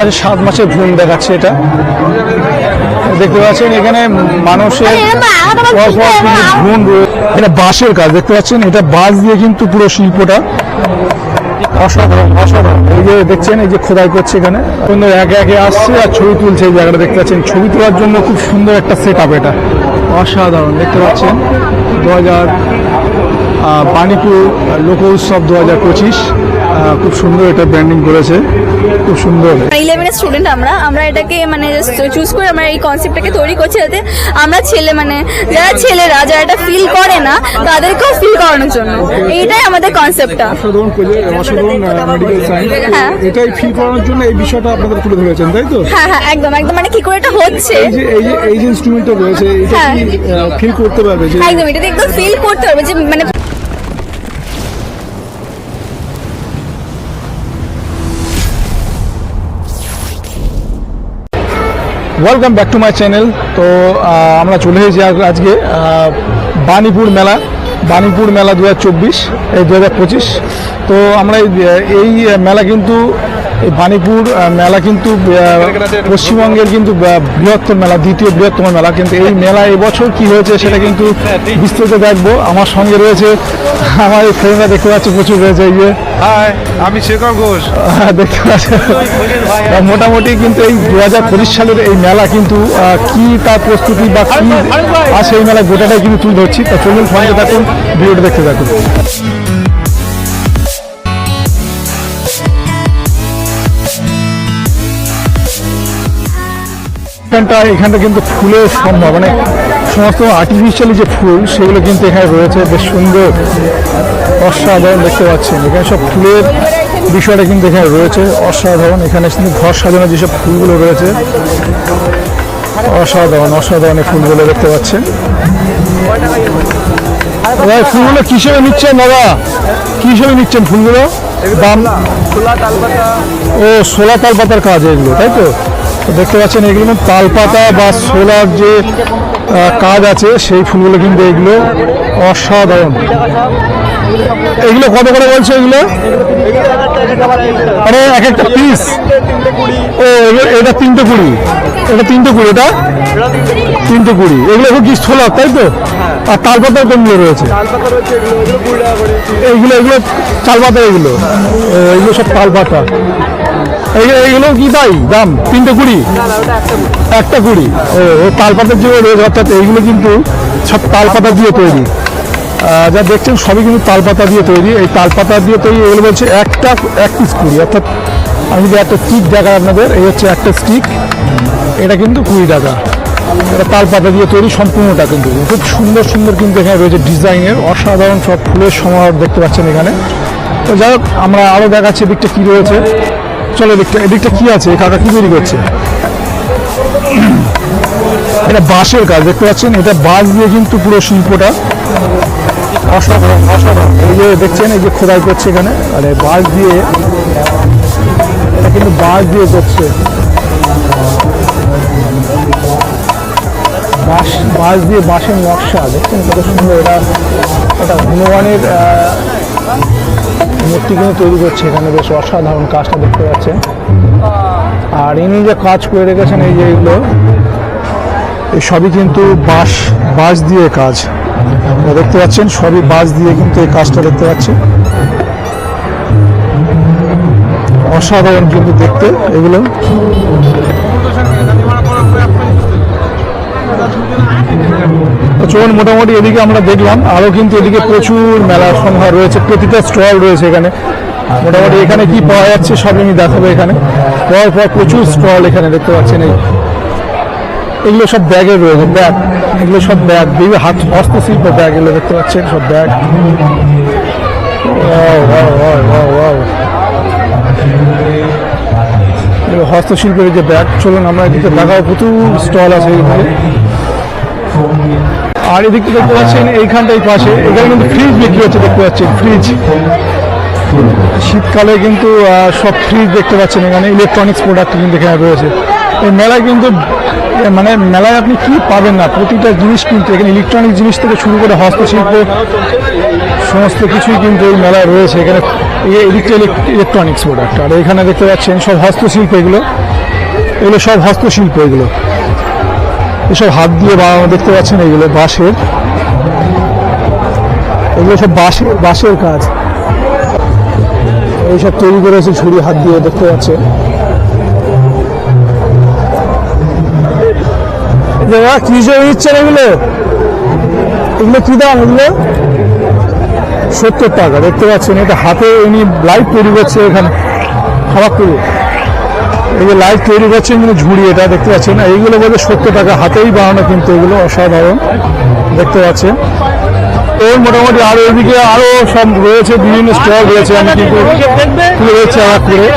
সাত মাসের ভ্রূণ দেখাচ্ছে এটা। দেখতে পাচ্ছেন এখানে মানুষের ভ্রূণ এটা বাঁশের কাজ দেখতে পাচ্ছেন? এটা বাঁশ দিয়ে কিন্তু পুরো শিল্পটা অসাধারণ অসাধারণ। এই যে দেখছেন এই যে খোদাই করছে এখানে। সুন্দর একে একে আসছে আর ছবি তুলছে এই জায়গাটা দেখতে পাচ্ছেন? ছবি তোলার জন্য খুব সুন্দর একটা সেট আপ এটা। অসাধারণ দেখতে পাচ্ছেন? দু হাজার বাণীপুর লোক উৎসব দু হাজার পঁচিশ খুব সুন্দর এটা ব্র্যান্ডিং করেছে খুব সুন্দর। ইলেভেনের স্টুডেন্ট আমরা আমরা এটাকে মানে চুজ করে আমরা এই কনসেপ্টটাকে তৈরি করছি যাতে আমরা ছেলে মানে যারা ছেলেরা যারা এটা ফিল করে না তাদেরকেও ফিল করানোর জন্য। এইটাই আমাদের কনসেপ্টটা হ্যাঁ। এটাই ফিল করানোর জন্য এই বিষয়টা আপনাদের তুলে ধরেছেন তাই তো? হ্যাঁ হ্যাঁ একদম একদম মানে কি করে এটা হচ্ছে? এই যে এই যে ইনস্ট্রুমেন্টটা রয়েছে এটা হ্যাঁ। ফিল করতে পারবে একদম এটাতে একদম ফিল করতে পারবে যে মানে welcome back to my channel তো আমরা চলে এসেছি আজ- আজকে বানিপুর মেলা। বাণীপুর মেলা দু হাজার চব্বিশ, এই দু হাজার পঁচিশ। তো, আমরা এই মেলা কিন্তু এই বাণীপুর মেলা কিন্তু পশ্চিমবঙ্গের কিন্তু বৃহত্তম মেলা দ্বিতীয় বৃহত্তম মেলা। কিন্তু এই মেলা এবছর কি হয়েছে সেটা কিন্তু বিস্তারিত দেখব। আমার সঙ্গে রয়েছে আমার এই ফ্রেন্ডরা দেখতে পাচ্ছি প্রচুর রয়েছে এই যে। হাই আমি শেখর ঘোষ। দেখতে পাচ্ছেন আহ, মোটামুটি কিন্তু এই দু হাজার পঁচিশ সালের এই মেলা কিন্তু কি তার প্রস্তুতি বা কি আছে এই মেলা গোটাটাই কিন্তু তুলে ধরছি। তা চলুন সঙ্গে থাকুন ভিডিওটা দেখতে থাকুন। এখানটা এখানটা কিন্তু ফুলের সম্ভব মানে সমস্ত আর্টিফিশিয়ালি যে ফুল, সেগুলো কিন্তু এখানে রয়েছে, বেশ সুন্দর, অসাধারণ দেখতে পাচ্ছেন। এখানে সব ফুলের বিষয়টা কিন্তু এখানে রয়েছে, অসাধারণ। এখানে কিন্তু ঘর সাজানো যেসব ফুলগুলো রয়েছে, অসাধারণ অসাধারণ ফুলগুলো দেখতে পাচ্ছেন। ফুলগুলো কি হিসেবে নিচ্ছেন দাদা? কি হিসেবে নিচ্ছেন ফুলগুলো? দাম? ও, সোলা তাল পাতার কাজ এগুলো, তাই তো? দেখতে পাচ্ছেন এগুলো কিন্তু তাল বা সোলার যে কাজ আছে, সেই ফুলগুলো কিন্তু এগুলো অসাধারণ। এগুলো কত করে বলছে এগুলো? আরে, এক একটা পিস ও এটা তিনটে কুড়ি। এটা তিনটে কুড়ি, এটা? তিনটে কুড়ি। এগুলো এখন কি সোলার তাই তো? আর তাল পাতার কোনগুলো রয়েছে। এইগুলো এগুলো চাল পাতা এগুলো এগুলো সব তাল পাতা এইগুলো কি তাই দাম? তিনটে কুড়ি? একটা কুড়ি। ও তাল পাতার যে রয়েছে অর্থাৎ এইগুলো কিন্তু সব তাল পাতা দিয়ে তৈরি। যা দেখছেন সবই কিন্তু তাল পাতা দিয়ে তৈরি। এই তাল পাতা দিয়ে তৈরি এগুলো বলছে একটা এক পিস কুড়ি। অর্থাৎ আমি যদি একটা স্টিক দেখাই আপনাদের এই হচ্ছে একটা স্টিক এটা কিন্তু কুড়ি টাকা। এটা তাল পাতা দিয়ে তৈরি সম্পূর্ণটা কিন্তু। খুব সুন্দর সুন্দর কিন্তু এখানে রয়েছে ডিজাইনের। অসাধারণ সব ফুলের সমারোহ দেখতে পাচ্ছেন এখানে। তো যাই হোক আমরা আরও দেখাচ্ছি এদিকটা কী রয়েছে। চলো এদিকটা এদিকটা কী আছে? কাকা কী তৈরি করছে? এটা বাঁশের কাজ, দেখতে পাচ্ছেন? এটা বাঁশ দিয়ে কিন্তু পুরো শিল্পটা অসাধারণ এই যে দেখছেন, এই যে খোদাই করছে এখানে। এই বাঁশ দিয়ে, এটা কিন্তু বাঁশ দিয়ে করছে। বাঁশ বাঁশ দিয়ে বাঁশের নকশা, দেখছেন কত সুন্দর? এটা এটা হনুমানের মূর্তি কিন্তু তৈরি করছে। এখানে বেশ অসাধারণ কাজটা দেখতে পাচ্ছেন। আর ইনি যে কাজ করে রেখেছেন এই যে এগুলো, এই সবই কিন্তু বাঁশ বাঁশ দিয়ে কাজ। দেখতে পাচ্ছেন, সবই বাঁশ দিয়ে কিন্তু এই কাজটা দেখতে পাচ্ছেন। অসাধারণ কিন্তু দেখতে এগুলো। চলুন মোটামুটি এদিকে আমরা দেখলাম আরও কিন্তু এদিকে প্রচুর মেলার সংখ্যা রয়েছে প্রতিটা স্টল রয়েছে এখানে। মোটামুটি এখানে কি পাওয়া যাচ্ছে সব আমি দেখাবো এখানে। পর পর প্রচুর স্টল এখানে দেখতে পাচ্ছেন এই। এগুলো সব ব্যাগে রয়েছে ব্যাগ। এগুলো সব ব্যাগ বিভিন্ন হাত হস্তশিল্প ব্যাগ এগুলো দেখতে পাচ্ছেন সব ব্যাগ. হস্তশিল্পের যে ব্যাগ চলুন আমরা এদিকে দেখাবো প্রচুর স্টল আছে এখানে। আর এদিকে দেখতে পাচ্ছেন এইখানটাই পাশে। এখানে কিন্তু ফ্রিজ বিক্রি হচ্ছে দেখতে পাচ্ছেন ফ্রিজ শীতকালে কিন্তু সব ফ্রিজ দেখতে পাচ্ছেন এখানে ইলেকট্রনিক্স প্রোডাক্ট কিন্তু এখানে রয়েছে। এই মেলায় কিন্তু মানে মেলায় আপনি কি পাবেন না? প্রতিটা জিনিস কিন্তু এখানে ইলেকট্রনিক জিনিস থেকে শুরু করে হস্তশিল্প সমস্ত কিছুই কিন্তু এই মেলায় রয়েছে। এখানে এদিকটা ইলেকট্রনিক্স প্রোডাক্ট আর এখানে দেখতে পাচ্ছেন সব হস্তশিল্প এগুলো। এগুলো সব হস্তশিল্প এগুলো। এসব হাত দিয়ে বানানো দেখতে পাচ্ছেন এগুলো বাঁশের। এগুলো সব বাঁশের বাঁশের কাজ। এইসব তৈরি করেছে ছুরি হাত দিয়ে দেখতে পাচ্ছেন। কি যে এগুলো? এগুলো কি দাম এগুলো? সত্তর টাকা, দেখতে পাচ্ছেন এটা হাতে উনি লাইভ তৈরি করছে এখানে খারাপ করে এই যে লাইভ তৈরি করছেন কিন্তু ঝুড়ি এটা দেখতে পাচ্ছেন এইগুলো বলে সত্তর টাকা হাতেই বানানো কিন্তু এগুলো অসাধারণ, দেখতে পাচ্ছেন। এর মোটামুটি আরও এদিকে আরও সব রয়েছে, বিভিন্ন স্টল রয়েছে, আমি কিন্তু রয়েছে এক করে।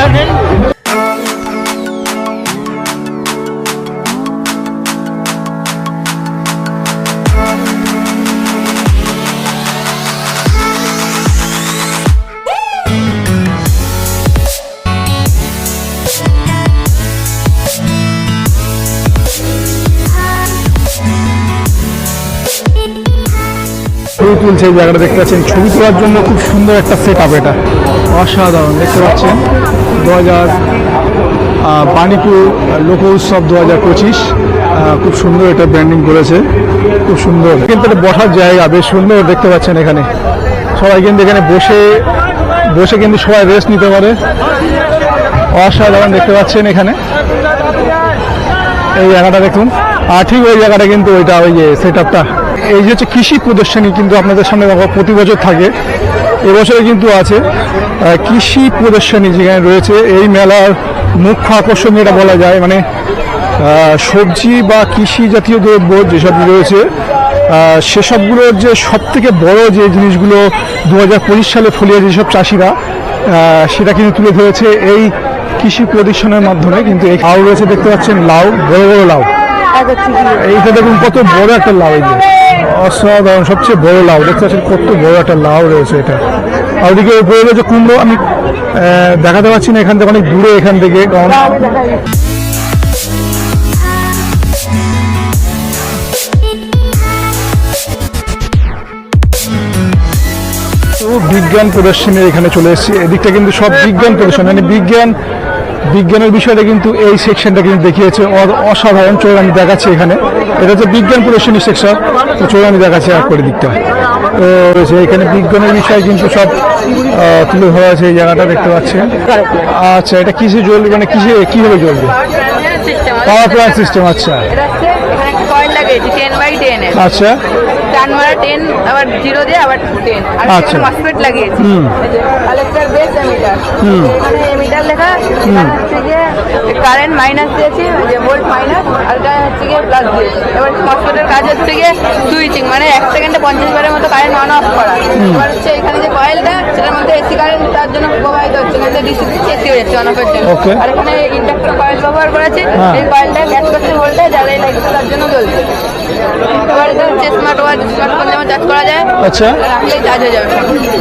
তুলছে এই জায়গাটা দেখতে পাচ্ছেন। ছবি তোলার জন্য খুব সুন্দর একটা সেট আপ এটা। অসাধারণ, দেখতে পাচ্ছেন? দু হাজার পানিপুর লোক উৎসব দু হাজার পঁচিশ খুব সুন্দর এটা ব্র্যান্ডিং করেছে। খুব সুন্দর। কিন্তু এটা বসার জায়গা বেশ সুন্দর দেখতে পাচ্ছেন এখানে। সবাই কিন্তু এখানে বসে বসে কিন্তু সবাই রেস্ট নিতে পারে। অসাধারণ দেখতে পাচ্ছেন এখানে। এই জায়গাটা দেখুন। আর ঠিক ওই জায়গাটা কিন্তু ওইটা, ওই যে সেট আপটা এই যে হচ্ছে কৃষি প্রদর্শনী কিন্তু আপনাদের সামনে প্রতি বছর থাকে। এবছরে কিন্তু আছে কৃষি প্রদর্শনী যেখানে রয়েছে, এই মেলার মুখ্য আকর্ষণ যেটা বলা যায় মানে সবজি বা কৃষি জাতীয় দ্রব্য যেসব রয়েছে সেসবগুলোর যে সব থেকে বড় যে জিনিসগুলো দু হাজার পঁচিশ সালে ফলিয়ে যেসব চাষিরা সেটা কিন্তু তুলে ধরেছে এই কৃষি প্রদর্শনের মাধ্যমে। কিন্তু এই লাউ রয়েছে, দেখতে পাচ্ছেন, লাউ, বড় বড় লাউ। এইটা দেখুন, কত বড় একটা লাউ এই অসাধারণ, সবচেয়ে বড় লাউ। দেখতে পাচ্ছেন কত বড় একটা লাউ রয়েছে এটা। আর ওদিকে উপরে রয়েছে কুমড়ো, আমি দেখাতে পাচ্ছি না এখান থেকে, অনেক দূরে এখান থেকে, কারণ বিজ্ঞান প্রদর্শনীর এখানে চলে এসেছি। এদিকটা কিন্তু সব বিজ্ঞান প্রদর্শন মানে বিজ্ঞান বিজ্ঞানের বিষয়টা কিন্তু এই সেকশনটা কিন্তু দেখিয়েছে। অসাধারণ চোর দেখাচ্ছে এখানে। এটা হচ্ছে বিজ্ঞান প্রদর্শনী সেকশন তো চোর আমি দেখাচ্ছি এক করে দিকটা। তো রয়েছে এখানে বিজ্ঞানের বিষয় কিন্তু সব তুলে ধরা আছে এই জায়গাটা দেখতে পাচ্ছেন। আচ্ছা এটা কিসে জ্বলবে? মানে কিসে কীভাবে জ্বলবে? পাওয়ার প্ল্যান্ট সিস্টেম আচ্ছা। আচ্ছা। টান টেন আবার জিরো দিয়ে আবার টেন আর আচ্ছা। মসফেট লাগিয়েছি। কালেক্টর বেস এমিটার এখানে এমিটার লেখা হচ্ছে গিয়ে কারেন্ট মাইনাস দিয়েছি যে ভোল্ট মাইনাস আর এটা হচ্ছে গিয়ে প্লাস দিয়েছি। এবার মসফেটের কাজ হচ্ছে গিয়ে সুইচিং মানে এক সেকেন্ডে পঞ্চাশ বারের মতো কারেন্ট অন অফ করা। এবার হচ্ছে এখানে যে কয়েলটা সেটার মধ্যে এসি কারেন্ট তার জন্য প্রবাহিত হচ্ছে এখানে ডিসি দিচ্ছে এসি হয়ে যাচ্ছে অন অফের জন্য। আর এখানে ইন্ডাক্টর কয়েল ব্যবহার করেছি হ্যাঁ। এই কয়েলটা ক্যাচ করছে ভোল্টেজ আর এই লাইটটা তার জন্য জ্বলছে। এবার এটা হচ্ছে স্মার্ট ওয়াচ আচ্ছা।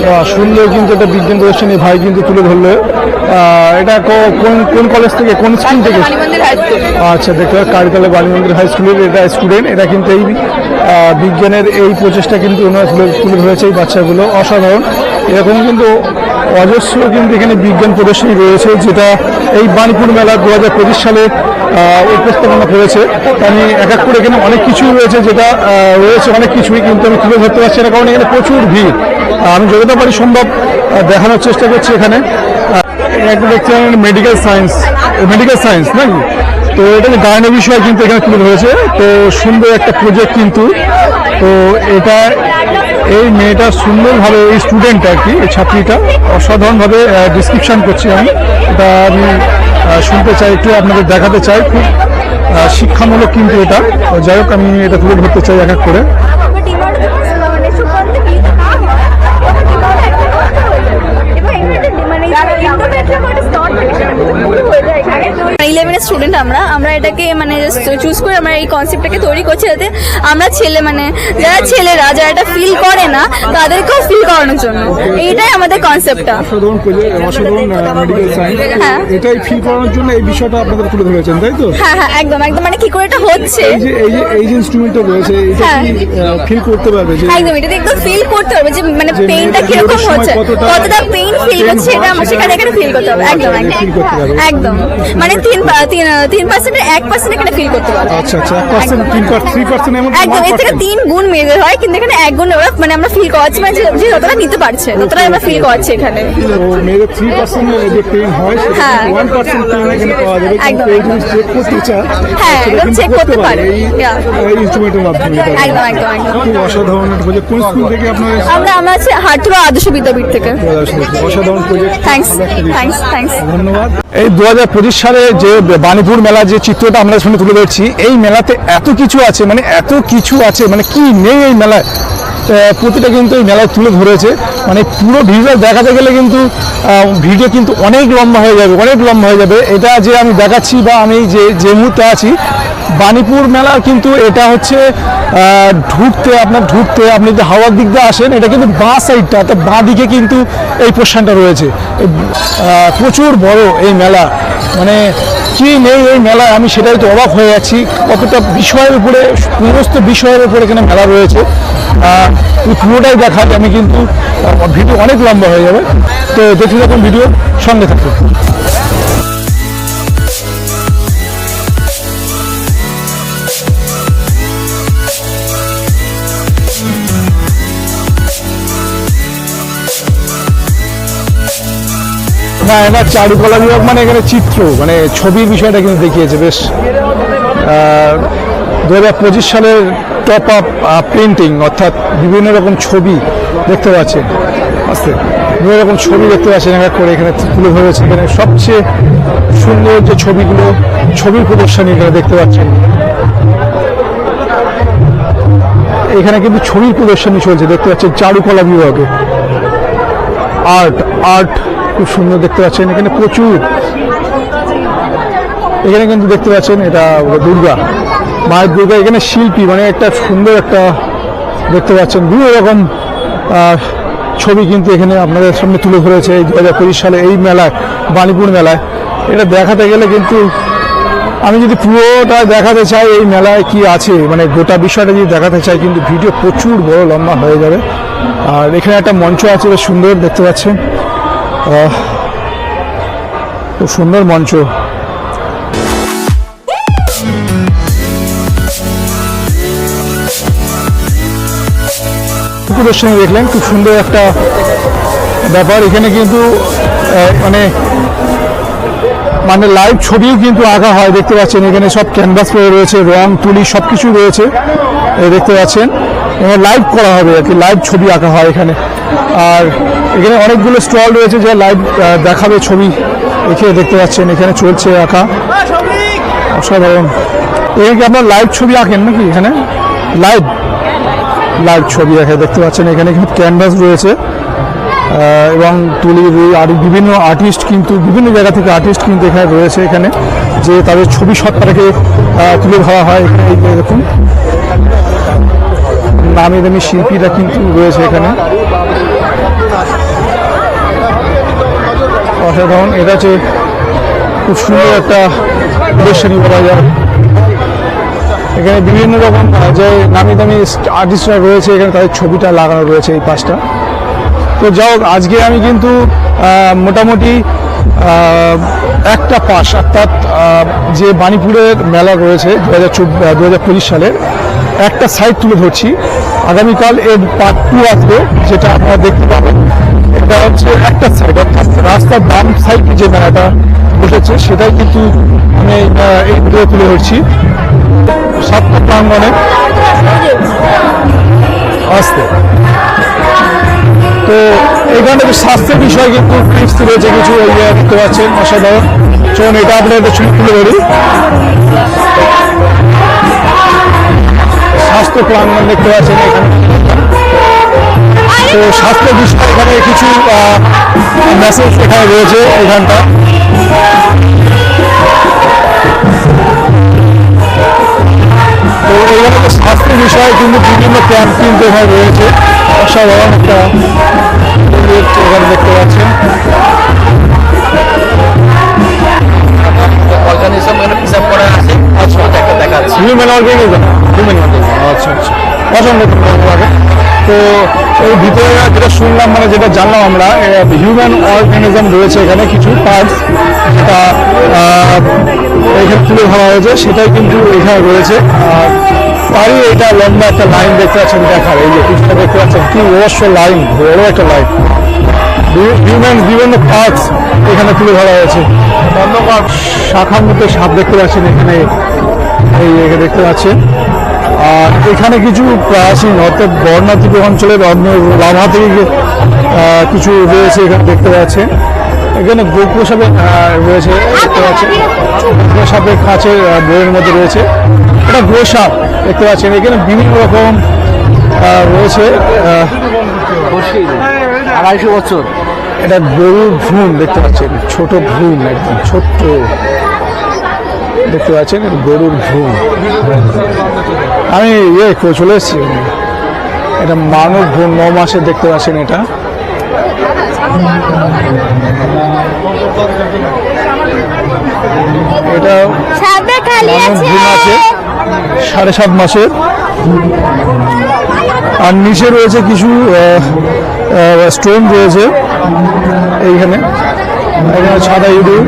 বাহ, সুন্দর কিন্তু বিজ্ঞান প্রদর্শনী ভাই কিন্তু তুলে ধরলো। আহ, এটা কোন কোন কলেজ থেকে কোন স্কুল থেকে? আচ্ছা দেখতে পাচ্ছি কারিতলা মন্দির হাই স্কুলের এটা স্টুডেন্ট এটা কিন্তু এই আহ, বিজ্ঞানের এই প্রচেষ্টা কিন্তু ওনারা তুলে তুলে ধরেছে এই বাচ্চাগুলো। অসাধারণ। এরকম কিন্তু অজস্র কিন্তু এখানে বিজ্ঞান প্রদর্শনী রয়েছে, যেটা এই বাণীপুর মেলা দু হাজার পঁচিশ সালে উপস্থাপনা করেছে। আমি এক এক করে এখানে অনেক কিছুই রয়েছে যেটা রয়েছে, অনেক কিছুই কিন্তু আমি তুলে ধরতে পারছি না, কারণ এখানে প্রচুর ভিড়। আমি যতটা পারি সম্ভব দেখানোর চেষ্টা করছি এখানে। একটা মেডিকেল সায়েন্স মেডিকেল সায়েন্স নাকি? তো এটা গায়নের বিষয় কিন্তু এখানে তুলে ধরেছে। তো সুন্দর একটা প্রজেক্ট কিন্তু। তো এটা এই মেয়েটা সুন্দরভাবে, এই স্টুডেন্ট আর কি, এই ছাত্রীটা, অসাধারণভাবে ডিসক্রিপশন করছি আমি। এটা আমি শুনতে চাই, একটু আপনাদের দেখাতে চাই। খুব শিক্ষামূলক কিন্তু এটা। যাই হোক, আমি এটা তুলে ধরতে চাই এক এক করে। ইলেভেনের স্টুডেন্ট আমরা আমরা এটাকে মানে চুজ করে আমরা এই কনসেপ্টটাকে তৈরি করছি যাতে আমরা ছেলে মানে যারা ছেলেরা যারা এটা ফিল করে না তাদেরকেও ফিল করানোর জন্য। এইটাই আমাদের কনসেপ্টটা হ্যাঁ। এটাই ফিল করানোর জন্য এই বিষয়টা আপনাদের তুলে ধরেছেন তাই তো? হ্যাঁ হ্যাঁ একদম একদম মানে কি করে এটা হচ্ছে? এই যে এই যে এই যে ইনস্ট্রুমেন্টটা রয়েছে এটা হ্যাঁ। কি ফিল করতে পারবে যে একদম এটা একদম ফিল করতে হবে যে মানে পেইনটা কীরকম period হচ্ছে কতটা পেইন ফিল হচ্ছে এটা হয় আমরা সেখানে এখানে ফিল করতে হবে। একদম একদম একদম। মানে তিন তিন পার্সেন্টের এক পার্সেন্ট এখানে ফিল করতে পারবে। আচ্ছা আচ্ছা এক পার্সেন্ট তিন পার্সেন্ট থ্রি পার্সেন্ট এমন একদম এর থেকে তিন গুণ মেয়েদের হয় কিন্তু এখানে এক গুণ ওরা মানে আমরা ফিল করাচ্ছি মানে যে- যতটা নিতে পারছে ততটা আমরা ফিল করাচ্ছি এখানে। তো মেয়েদের থ্রি পার্সেন্ট যে পেন হয় সেটা হ্যাঁ। ওয়ান পার্সেন্ট পেন এখানে পাওয়া যাবে একদম, চেক করতে চায় হ্যাঁ, এরকম করতে পারে। এই ইনস্ট্রুমেন্টের মাধ্যমে একদম, একদম, একদম। খুব অসাধারণ একটা প্রজেক্ট কোন স্কুল থেকে আপনার আমরা আমরা আছি হাটুয়া আদর্শ বিদ্যাপীঠ থেকে। অসাধারণ প্রজেক্ট থ্যাঙ্কস থ্যাঙ্কস থ্যাঙ্কস ধন্যবাদ। এই দু হাজার পঁচিশ সালে যে বাণীপুর মেলা যে চিত্রটা আমরা সামনে তুলে ধরছি, এই মেলাতে এত কিছু আছে মানে এত কিছু আছে মানে কি নেই এই মেলায়। প্রতিটা কিন্তু এই মেলায় তুলে ধরেছে। মানে পুরো ভিডিও দেখাতে গেলে কিন্তু ভিডিও কিন্তু অনেক লম্বা হয়ে যাবে, অনেক লম্বা হয়ে যাবে। এটা যে আমি দেখাচ্ছি বা আমি যে যে মুহূর্তে আছি বাণীপুর মেলা কিন্তু এটা হচ্ছে ঢুকতে, আপনার ঢুকতে, আপনি যদি হাওয়ার দিক দিয়ে আসেন, এটা কিন্তু বাঁ সাইডটা অর্থাৎ বাঁ দিকে কিন্তু এই পোর্শনটা রয়েছে। প্রচুর বড় এই মেলা। মানে কি নেই এই মেলায়, আমি সেটাই তো অবাক হয়ে যাচ্ছি। কতটা বিষয়ের উপরে, সমস্ত বিষয়ের উপরে এখানে মেলা রয়েছে। পুরোটাই দেখাতে আমি কিন্তু ভিডিও অনেক লম্বা হয়ে যাবে। তো দেখতে থাকুন ভিডিও, সঙ্গে থাকুন। না এটা চারুকলা বিভাগ মানে এখানে চিত্র মানে ছবির বিষয়টা কিন্তু দেখিয়েছে, বেশ দু হাজার পঁচিশ সালের টপ আপ পেন্টিং অর্থাৎ বিভিন্ন রকম ছবি দেখতে পাচ্ছেন। আস্তে, বিভিন্ন রকম ছবি দেখতে পাচ্ছেন, এক করে এখানে তুলে ধরেছে। এখানে সবচেয়ে সুন্দর যে ছবিগুলো, ছবির প্রদর্শনী এখানে দেখতে পাচ্ছেন। এখানে কিন্তু ছবির প্রদর্শনী চলছে, দেখতে পাচ্ছেন চারুকলা বিভাগে। আর্ট আর্ট খুব সুন্দর দেখতে পাচ্ছেন, এখানে প্রচুর। এখানে কিন্তু দেখতে পাচ্ছেন, এটা দুর্গা। মায়ের দুর্গা এখানে শিল্পী মানে একটা সুন্দর একটা দেখতে পাচ্ছেন। বিভিন্ন রকম ছবি কিন্তু এখানে আপনাদের সামনে তুলে ধরেছে এই দু হাজার পঁচিশ সালে এই মেলায়, বাণীপুর মেলায়। এটা দেখাতে গেলে কিন্তু আমি যদি পুরোটা দেখাতে চাই এই মেলায় কি আছে মানে গোটা বিষয়টা যদি দেখাতে চাই, কিন্তু ভিডিও প্রচুর বড় লম্বা হয়ে যাবে। আর এখানে একটা মঞ্চ আছে সুন্দর দেখতে পাচ্ছেন। খুব সুন্দর মঞ্চ। প্রদর্শনী দেখলেন, খুব সুন্দর একটা ব্যাপার। এখানে কিন্তু মানে মানে লাইভ ছবিও কিন্তু আঁকা হয়, দেখতে পাচ্ছেন। এখানে সব ক্যানভাস রয়েছে, রং, তুলি সব কিছু রয়েছে দেখতে পাচ্ছেন। লাইভ করা হবে, আর কি লাইভ ছবি আঁকা হয় এখানে। আর এখানে অনেকগুলো স্টল রয়েছে যে লাইভ দেখাবে ছবি। এখানে দেখতে পাচ্ছেন, এখানে চলছে আঁকা। অসাধারণ। এখানে কি আপনার লাইভ ছবি আঁকেন নাকি এখানে? লাইভ লাইভ ছবি আঁকে, দেখতে পাচ্ছেন, এখানে কিন্তু ক্যানভাস রয়েছে। এবং তুলি আর বিভিন্ন আর্টিস্ট কিন্তু, বিভিন্ন জায়গা থেকে আর্টিস্ট কিন্তু এখানে রয়েছে এখানে। যে তাদের ছবি সত্তাটাকে তুলে ধরা হয় এখানে দেখুন। নামি দামি শিল্পীরা কিন্তু রয়েছে এখানে। অসাধারণ, এটা হচ্ছে খুব সুন্দর একটা প্রদর্শনী বলা যায়। এখানে বিভিন্ন রকম যে নামি দামি আর্টিস্টরা রয়েছে, এখানে তাদের ছবিটা লাগানো রয়েছে এই পাশটা। তো যাই হোক, আজকে আমি কিন্তু মোটামুটি একটা পাশ, অর্থাৎ যে বাণীপুরের মেলা রয়েছে দু হাজার সালের একটা সাইড তুলে ধরছি। আগামীকাল এর পার্ট টু আসবে, যেটা আপনারা দেখতে পাবেন। এটা হচ্ছে একটা সাইড অর্থাৎ রাস্তার বাম সাইড যে মেলাটা বসেছে, সেটাই কিন্তু আমি এই ভিডিও তুলে ধরছি। সাতটা প্রাঙ্গনে আসতে তো এখানে স্বাস্থ্যের বিষয়ে কিন্তু টিপস রয়েছে কিছু দেখতে পাচ্ছেন, অসাধারণ। চলুন, এটা আপনাদের ছবি তুলে ধরি। স্বাস্থ্য প্রাঙ্গন দেখতে পাচ্ছেন এখানে। তো স্বাস্থ্য বিষয়ে এখানে কিছু মেসেজ এখানে রয়েছে এখানটা। তো এইখানে স্বাস্থ্য বিষয়ে কিন্তু বিভিন্ন ক্যাম্প কিন্তু এখানে রয়েছে। অসাধারণ একটা এখানে দেখতে পাচ্ছেন। হিসাব করা আছে। হিউম্যান অর্গানিজম হিউম্যান আচ্ছা আচ্ছা। অসংখ্য ধন্যবাদ তো এই ভিতরে যেটা শুনলাম মানে যেটা জানলাম আমরা হিউম্যান অর্গানিজম রয়েছে এখানে কিছু পার্টস যেটা এখানে তুলে ধরা হয়েছে, সেটাই কিন্তু এখানে রয়েছে। আর তারই এটা লম্বা একটা লাইন দেখতে পাচ্ছেন, দেখার। এই যে কিছুটা দেখতে পাচ্ছেন, কি অবশ্য লাইন বড় একটা লাইন হিউম্যান বিভিন্ন পার্টস এখানে তুলে ধরা হয়েছে। ধন্যবাদ। শাখার মধ্যে সাপ দেখতে পাচ্ছেন, এখানে এই দেখতে পাচ্ছেন। আর এখানে কিছু প্রাচীন অর্থাৎ বর্ণাদ্বীপ অঞ্চলের অন্য লাভা থেকে কিছু রয়েছে এখানে দেখতে পাচ্ছেন। এখানে গোপ্র সাপের রয়েছে দেখতে পাচ্ছেন। সাপের কাছে বইয়ের মধ্যে রয়েছে। এটা গোসাপ দেখতে পাচ্ছেন। এখানে বিভিন্ন রকম রয়েছে আড়াইশো বছর। এটা গরুর ভ্রূণ দেখতে পাচ্ছেন। ছোট ভ্রূণ একদম ছোট্ট। দেখতে পাচ্ছেন গরুর ভ্রূণ আমি ইয়ে করে চলে এসেছি। এটা মানব ভ্রূণ ন মাসে দেখতে পাচ্ছেন এটা। এটা মানব আছে। সাড়ে সাত মাসের আর নিচে রয়েছে কিছু স্টোন রয়েছে এইখানে। এখানে সাদা ইঁদুর।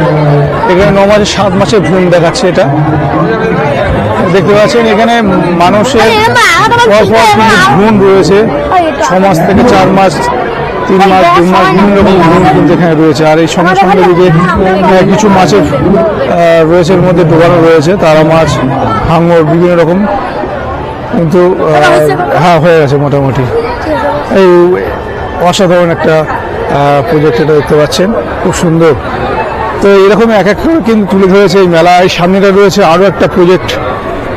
এখানে ন মাসে সাত মাসের ভ্রূণ দেখাচ্ছে এটা। দেখতে পাচ্ছেন এখানে মানুষের ভ্রূণ রয়েছে। ছ মাস থেকে চার মাস তিন মাস দু মাস বিভিন্ন রকম ভ্রূণ কিন্তু এখানে রয়েছে। আর এই সঙ্গে সঙ্গে দিকে কিছু মাছের রয়েছে এর মধ্যে ডোবানো রয়েছে তারা মাছ হাঙর বিভিন্ন রকম কিন্তু হ্যাঁ হয়ে গেছে মোটামুটি। এই অসাধারণ একটা প্রজেক্ট এটা দেখতে পাচ্ছেন। খুব সুন্দর। তো এরকম এক এক কিন্তু তুলে ধরেছে এই মেলায়। সামনেটা রয়েছে আরও একটা প্রজেক্ট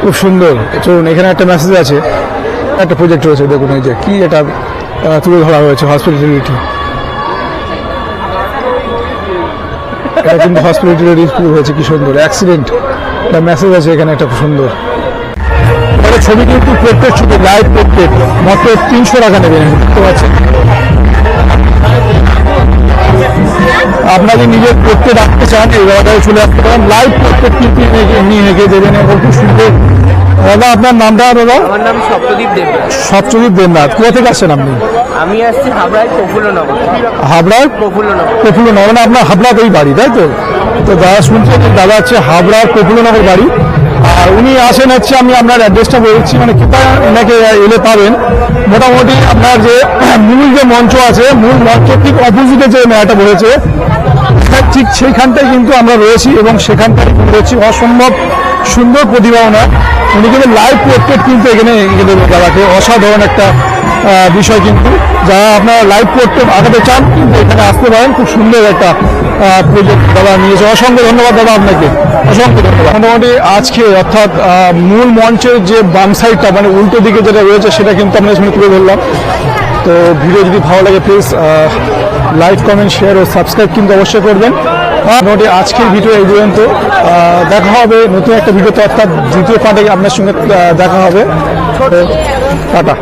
খুব সুন্দর। চলুন, এখানে একটা মেসেজ আছে। একটা প্রজেক্ট রয়েছে, দেখুন এই যে, কি এটা তুলে ধরা হয়েছে হসপিটালিটি এটা কিন্তু হসপিটালিটি তুলে হয়েছে কি সুন্দর। অ্যাক্সিডেন্ট একটা মেসেজ আছে এখানে, একটা সুন্দর। এটা ছবি কিন্তু প্রত্যেক ছবি লাইভ প্রত্যেক, মাত্র তিনশো টাকা নেবেন বুঝতে পারছেন? আপনাকে নিজের পোর্ট্রেট রাখতে চান এই জায়গায় চলে আসতে পারেন। লাইভ কিন্তু এমনি এঁকে দেবেন এবং খুব সুন্দর দাদা আপনার নামটা দাদা? আমার নাম সপ্তদীপ দেব সপ্তজিৎ দেবনাথ। কোথা থেকে আসছেন আপনি? আমি আসছি হাবড়ায় প্রফুল্লনগর। হাবড়ার প্রফুল্লনগর। প্রফুল্লনগর মানে আপনার হাবড়াতেই বাড়ি তাই তো? তো দাদা শুনছেন দাদা হচ্ছে হাবড়ার প্রফুল্লনগর বাড়ি। আর উনি আসেন হচ্ছে, আমি আপনার অ্যাড্রেসটা বলছি মানে কোথায় ওনাকে এলে পাবেন। মোটামুটি আপনার যে, মূল যে মঞ্চ আছে, মূল মঞ্চ ঠিক অপোজিটে যে মেলাটা বলেছে ঠিক সেইখানটায় কিন্তু আমরা রয়েছি এবং সেখানটায় রয়েছি। অসম্ভব সুন্দর প্রতিভা ওনার উনি কিন্তু লাইভ পোর্ট্রেট কিন্তু এখানে গেলে অসাধারণ একটা বিষয় কিন্তু। যারা আপনারা লাইভ করতে আগাতে চান, কিন্তু এখানে আসতে পারেন। খুব সুন্দর একটা প্রজেক্ট দাদা নিয়েছে অসংখ্য ধন্যবাদ দাদা আপনাকে। অসংখ্য ধন্যবাদ। মোটামুটি আজকে, অর্থাৎ মূল মঞ্চের যে বাম সাইডটা মানে উল্টো দিকে যেটা রয়েছে, সেটা কিন্তু আমরা এখানে তুলে ধরলাম। তো ভিডিও যদি ভালো লাগে প্লিজ লাইক কমেন্ট শেয়ার ও সাবস্ক্রাইব কিন্তু অবশ্যই করবেন। মোটামুটি আজকের ভিডিও এই পর্যন্ত। দেখা হবে নতুন একটা ভিডিওতে অর্থাৎ দ্বিতীয় পার্টে আপনার সঙ্গে দেখা হবে। টাটা।